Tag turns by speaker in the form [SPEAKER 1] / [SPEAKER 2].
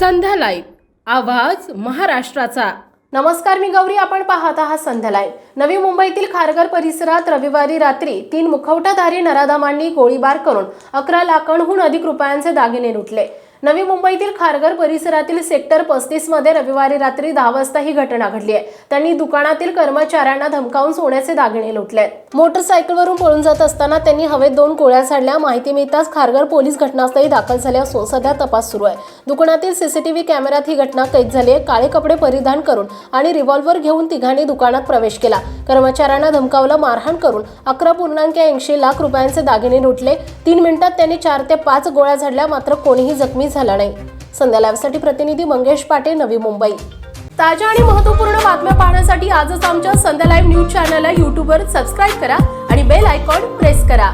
[SPEAKER 1] संध्या live. आवाज महाराष्ट्राचा.
[SPEAKER 2] नमस्कार मी गौरी. आपण पाहत आहात संध्यालाय नवी मुंबईतील खारघर परिसरात रविवारी रात्री तीन मुखवटाधारी नराधामांनी गोळीबार करून अकरा लाखांहून अधिक रुपयांचे दागिने लुटले. नवी मुंबईतील खारघर परिसरातील सेक्टर पस्तीसमध्ये रविवारी रात्री दहा वाजता ही घटना घडली आहे. त्यांनी दुकानातील कर्मचाऱ्यांना धमकावून सोन्याचे दागिने लुटले मोटरसायकलवरून पळून जात असताना त्यांनी हवेत दोन गोळ्या झाडल्या. माहिती मिळताच खारघर पोलीस घटनास्थळी दाखल झाले असून सध्या तपास सुरू आहे. दुकानातील सीसीटीव्ही कॅमेऱ्यात ही घटना कैद झाली आहे. काळे कपडे परिधान करून आणि रिव्हॉल्व्हर घेऊन तिघांनी दुकानात प्रवेश केला. कर्मचाऱ्यांना धमकावलं मारहाण करून अकरा पूर्णांक ऐंशी लाख रुपयांचे दागिने लुटले. तीन मिनिटात त्यांनी चार ते पाच गोळ्या झाडल्या. मात्र कोणीही जखमी झाला नाही. संध्या लाईव्हसाठी प्रतिनिधी मंगेश पाटे नवी मुंबई. ताज्या आणि महत्त्वपूर्ण बातम्या पाहण्यासाठी आजच आमच्या संध्या लाईव्ह न्यूज चॅनलला यूट्यूबवर सबस्क्राईब करा आणि बेल आयकॉन प्रेस करा.